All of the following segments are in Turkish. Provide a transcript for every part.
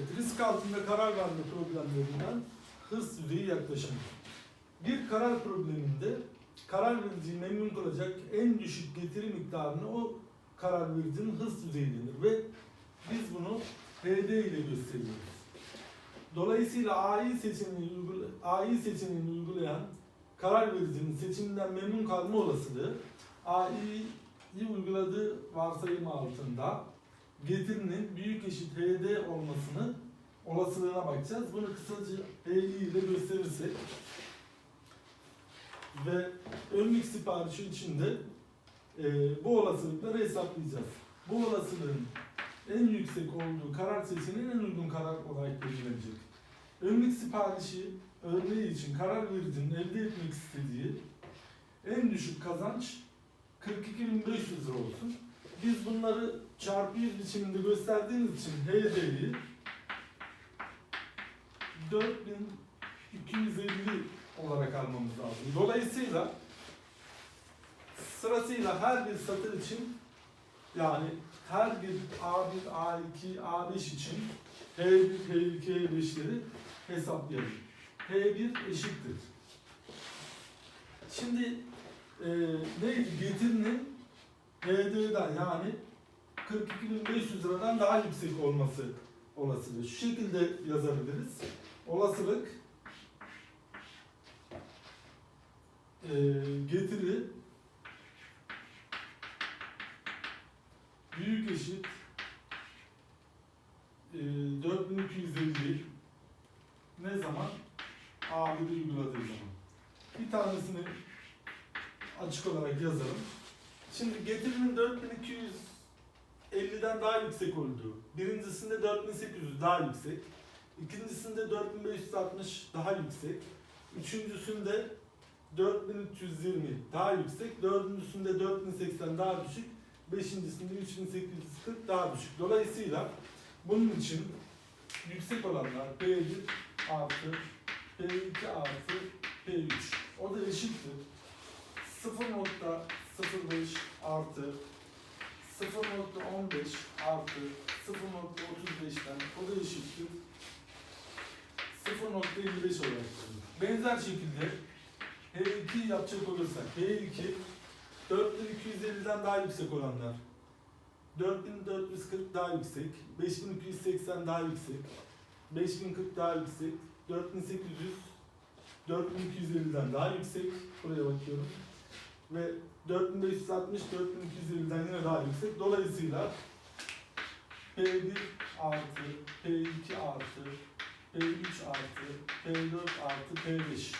Evet, risk altında karar verme problemlerinden düzeyi yaklaşım. Bir karar probleminde karar vericiyi memnun kılacak en düşük getiri miktarını o karar vericinin hırs düzeyi denir ve biz bunu HD ile gösteriyoruz. Dolayısıyla AI seçeneğini, uygula- AI seçeneğini uygulayan karar vericinin seçiminden memnun kalma olasılığı AI'yi uyguladığı varsayım altında getirinin büyük eşit HD olmasını olasılığına bakacağız. Bunu kısaca HI ile gösterirsek ve önlük siparişi için de e, bu olasılıkları hesaplayacağız. Bu olasılığın en yüksek olduğu karar seçeneği en uygun karar olarak belirlenecek. Önlük siparişi örneği için karar vericinin elde etmek istediği en düşük kazanç 42.500 lira olsun. Biz bunları çarpı 100 biçiminde gösterdiğimiz için HD'yi 4250 olarak almamız lazım. Dolayısıyla sırasıyla her bir satır için yani her bir A1, A2, A5 için H1, H2, H5'leri hesaplayalım. H1 eşittir. Şimdi e, neydi? Getirinin HD'den yani 42.500 liradan daha yüksek olması olasılığı. Şu şekilde yazabiliriz. Olasılık e, getiri büyük eşit e, 4250 ne zaman? A1'i uyguladığı zaman. Bir tanesini açık olarak yazalım. Şimdi getirinin 4250'den daha yüksek olduğu, birincisinde 4800 daha yüksek, ikincisinde 4560 daha yüksek, üçüncüsünde 4320 daha yüksek, dördüncüsünde 4080 daha düşük, beşincisinde 3840 daha düşük. Dolayısıyla bunun için yüksek olanlar P1 artı P2 artı P3. O da eşittir. 0.05 artı 0.15 artı 0.35'ten o da eşittir. 0.55 olarak. Benzer şekilde H2 yapacak olursak H2 4250'den daha yüksek olanlar 4440 daha yüksek, 5280 daha yüksek, 5040 daha yüksek, 4800 4250'den daha yüksek. Buraya bakıyorum. Ve 4560 4250'den yine daha yüksek. Dolayısıyla P1 artı P2 artı P3 artı P4 artı P5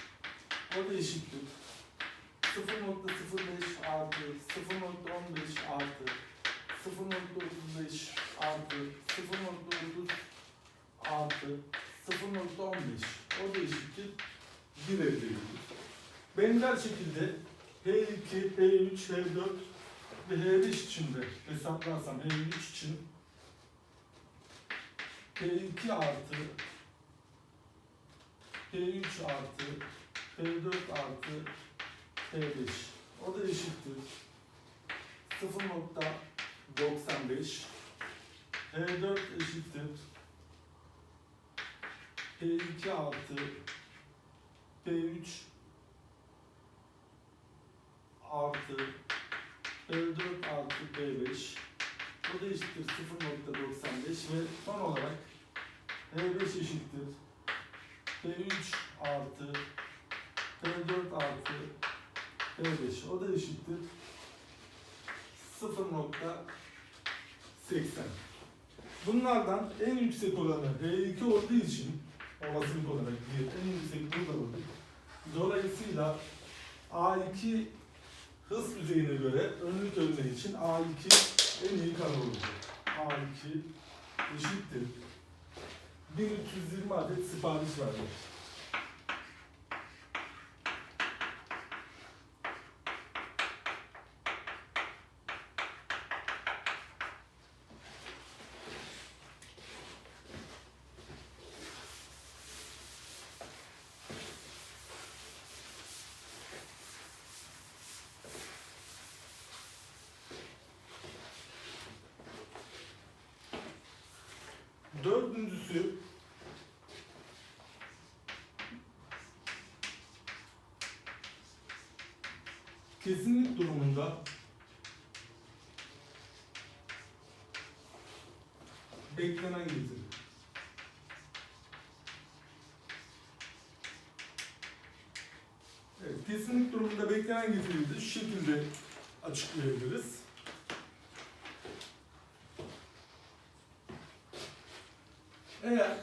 o da eşittir. 0.05 artı 0.15 artı 0.35 artı 0.30 artı 0.15 o da eşittir 1 elde edilir. Benzer şekilde H2, H3, H4 ve H5 için de hesaplarsam H3 için P2 artı P3 artı P4 artı P5 o da eşittir. 0.95 H4 eşittir. P2 artı P3 artı P4 artı P5 bu da eşittir 0.95 ve son olarak P5 eşittir. P3 artı P4 artı P5 o da eşittir 0.80 Bunlardan en yüksek olanı H2 olduğu için olasılık olarak bir en yüksek burada bulduk. Dolayısıyla A2 hız düzeyine göre önlük örneği için A2 en iyi karar olacak. A2 eşittir. 1320 adet sipariş verdik. Kesinlik durumunda beklenen getiri. Evet, kesinlik durumunda beklenen getiriyi de şu şekilde açıklayabiliriz. Eğer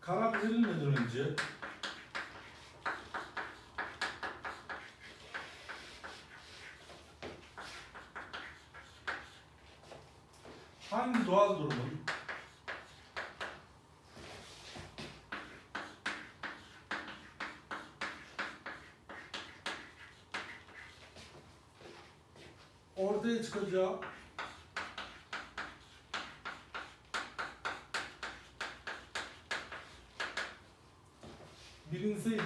karar verilmeden önce hangi doğal durumun ortaya çıkacağı bilinseydi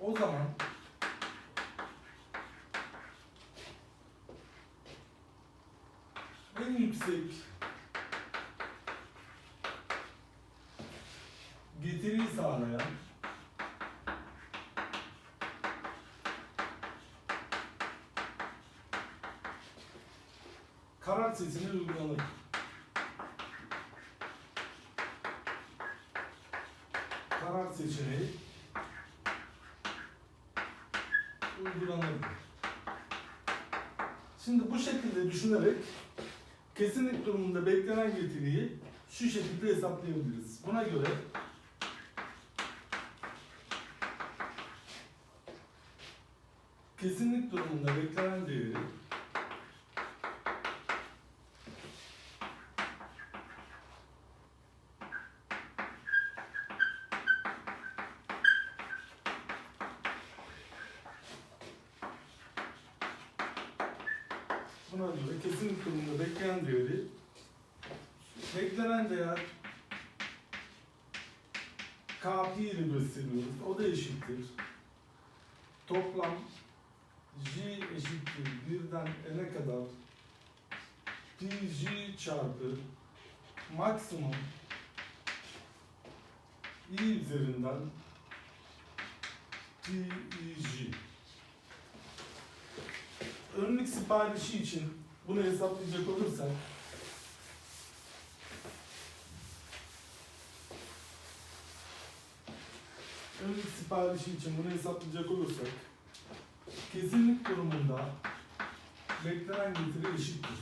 o zaman en yüksek getiriyi sağlayan karar seçimi uygulanır. Karar seçeneği uygulanır. Şimdi bu şekilde düşünerek kesinlik durumunda beklenen getiriyi şu şekilde hesaplayabiliriz. Buna göre kesinlik durumunda beklenen değeri Buna göre kesinlik durumunda beklenen değeri beklenen değer KP ile gösteriyoruz. O da eşittir. Toplam J eşittir birden n'e kadar PJ çarpı maksimum i üzerinden PEG. Önlük siparişi için bunu hesaplayacak olursak önlük siparişi için bunu hesaplayacak olursak kesinlik durumunda beklenen getiri eşittir.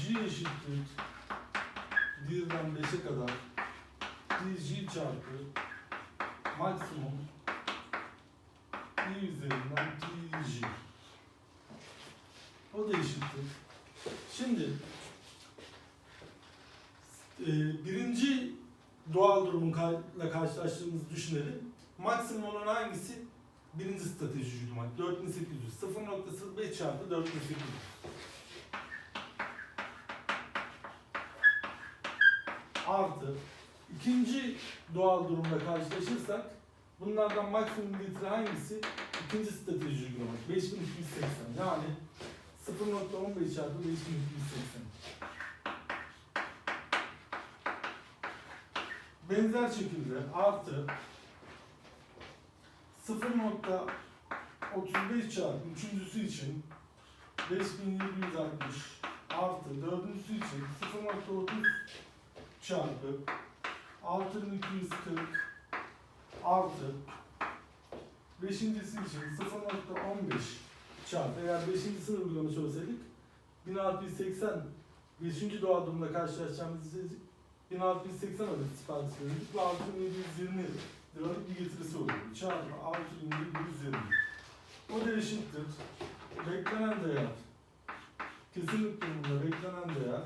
J eşittir birden 5'e kadar PG çarpı maksimum i üzerinden PG. O da eşittir. Şimdi birinci doğal durumla karşılaştığımızı düşünelim. Maksimum olan hangisi? Birinci strateji uygulamak. 4800. 0.05 çarpı 4800. Artı ikinci doğal durumla karşılaşırsak bunlardan maksimum getiri hangisi? İkinci strateji uygulamak. 5280. Yani 0.15 çarpı 5280. Benzer şekilde artı 0.35 çarpı üçüncüsü için 5760 artı dördüncüsü için 0.30 çarpı 6240 artı beşincisi için 0.15 çarpı eğer beşincisini uygulamış olsaydık 1680 beşinci doğal durumda karşılaşacağımız 1680 adet sipariş verildik ve 6720 liralık bir getirisi oluyor. Çarpı 6720. O da eşittir. Beklenen değer. Kesinlik durumunda beklenen değer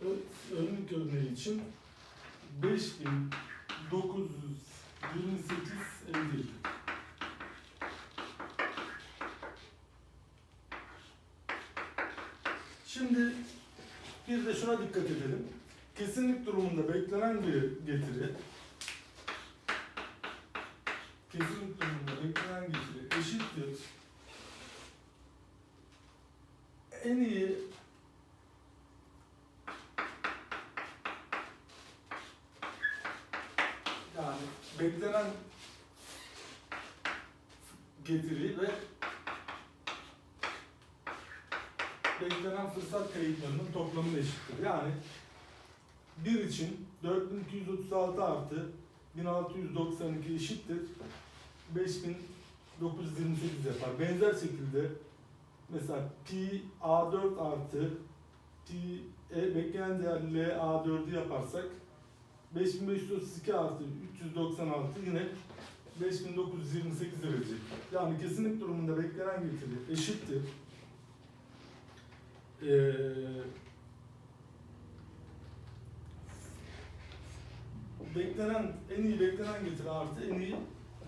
ö- önlük örneği için 5928 elde. Şimdi bir de şuna dikkat edelim kesinlik durumunda beklenen bir getiri kesinlik durumunda beklenen getiri eşittir en iyi yani beklenen getiri ve beklenen fırsat kayıplarının toplamı eşittir. Yani bir için 4236 artı 1692 eşittir 5928 yapar. Benzer şekilde mesela pi a4 artı pi e, beklenen değer l a4'ü yaparsak 5532 artı 396 yine 5928 verecek. Yani kesinlik durumunda beklenen getiri eşittir. Ee, beklenen en iyi beklenen getiri artı en iyi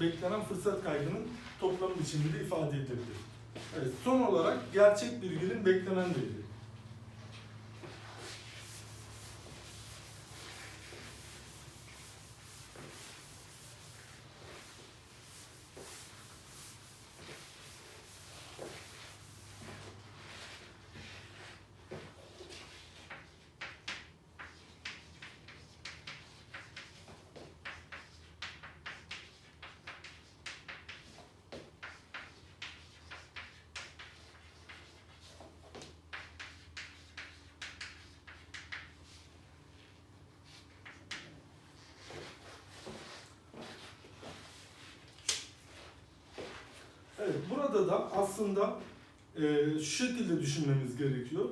beklenen fırsat kaybının toplamı biçiminde ifade edilebilir. Evet, son olarak gerçek bilginin beklenen değeri. Evet, burada da aslında e, şu şekilde düşünmemiz gerekiyor.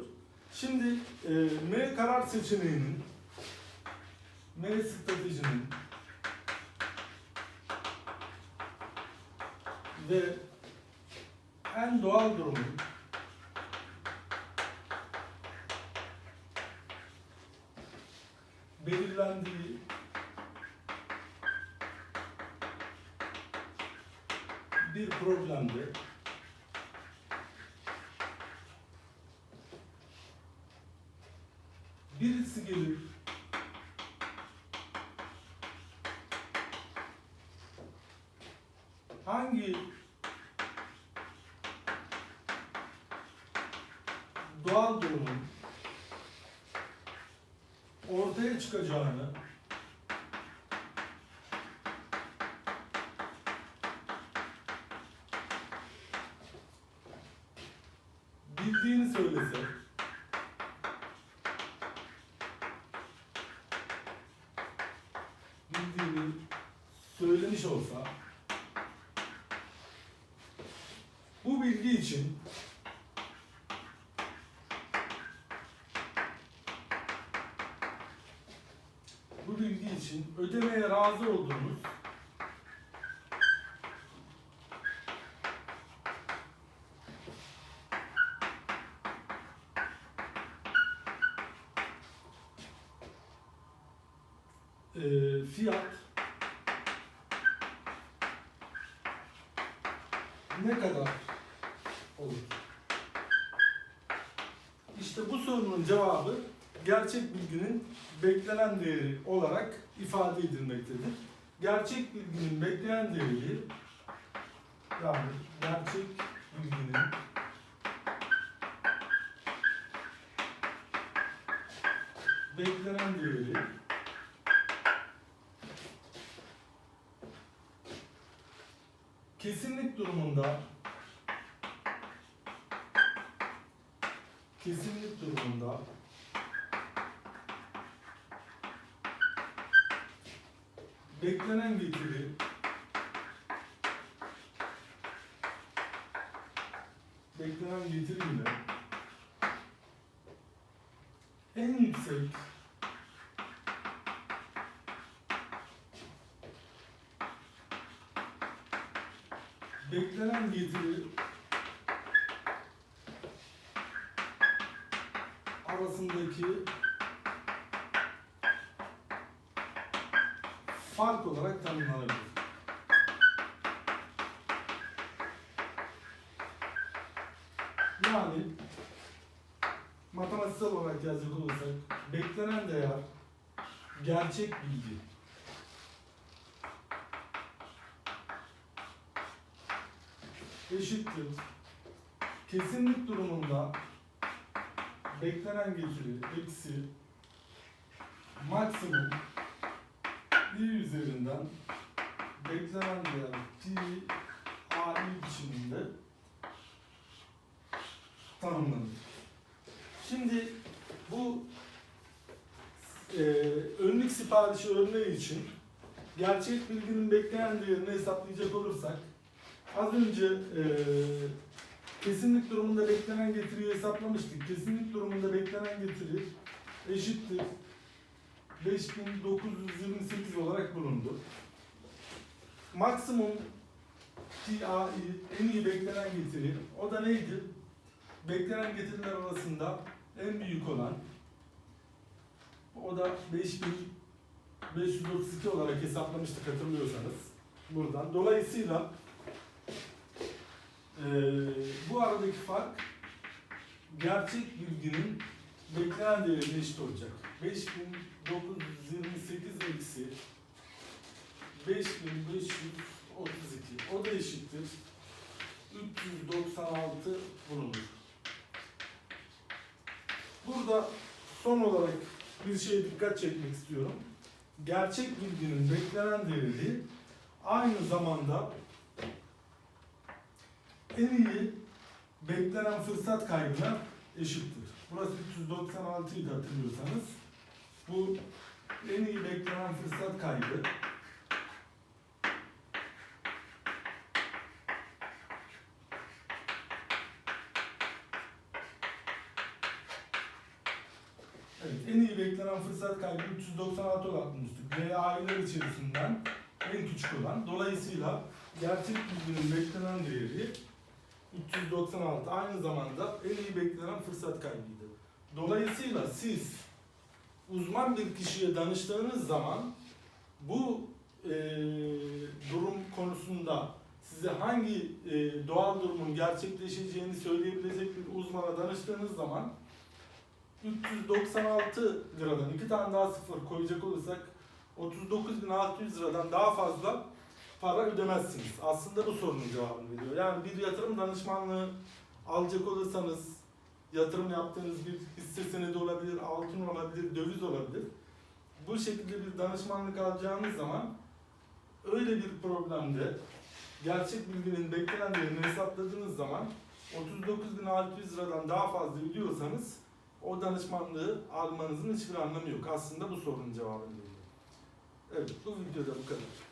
Şimdi e, M karar seçeneğinin, M stratejinin ve en doğal durumun belirlendiği bir problemde birisi gelip hangi doğal durumun ortaya çıkacağını bilgi için bu bilgi için ödemeye razı olduğunuz e, fiyat ne kadar olur? İşte bu sorunun cevabı gerçek bilginin beklenen değeri olarak ifade edilmektedir. Gerçek bilginin beklenen değeri yani gerçek bilginin beklenen değeri kesinlik durumunda kesinlik durumunda beklenen getiri beklenen getiri ile en yüksek beklenen getiri fark olarak tanımlanabilir. Yani matematiksel olarak yazacak olursak beklenen değer gerçek bilgi eşittir. Kesinlik durumunda beklenen getiri eksi maksimum i üzerinden beklenen değer pi ai biçiminde tanımlanır. Şimdi bu e, önlük siparişi örneği için gerçek bilginin beklenen değerini hesaplayacak olursak az önce e, kesinlik durumunda beklenen getiriyi hesaplamıştık. Kesinlik durumunda beklenen getiri eşittir 5928 olarak bulundu. Maksimum TAI en iyi beklenen getiri o da neydi? Beklenen getiriler arasında en büyük olan o da 5532 olarak hesaplamıştık hatırlıyorsanız buradan. Dolayısıyla eee, bu aradaki fark gerçek bilginin beklenen değerine eşit olacak. 5928 eksi 5532 o da eşittir 396 bulunur. Burada son olarak bir şeye dikkat çekmek istiyorum. Gerçek bilginin beklenen değeri aynı zamanda en iyi beklenen fırsat kaybına eşittir. Burası 396 idi hatırlıyorsanız. Bu en iyi beklenen fırsat kaybı. Evet, en iyi beklenen fırsat kaybı 396 olarak bulmuştuk. Ve aileler içerisinden en küçük olan. Dolayısıyla gerçek bilginin beklenen değeri 396 aynı zamanda en iyi beklenen fırsat kaybıydı. Dolayısıyla siz uzman bir kişiye danıştığınız zaman bu eee, durum konusunda size hangi eee, doğal durumun gerçekleşeceğini söyleyebilecek bir uzmana danıştığınız zaman 396 liradan iki tane daha sıfır koyacak olursak 39.600 liradan daha fazla para ödemezsiniz. Aslında bu sorunun cevabını veriyor. Yani bir yatırım danışmanlığı alacak olursanız yatırım yaptığınız bir hisse senedi olabilir, altın olabilir, döviz olabilir. Bu şekilde bir danışmanlık alacağınız zaman öyle bir problemde gerçek bilginin beklenen değerini hesapladığınız zaman 39.600 liradan daha fazla ödüyorsanız o danışmanlığı almanızın hiçbir anlamı yok. Aslında bu sorunun cevabını veriyor. Evet, bu videoda bu kadar.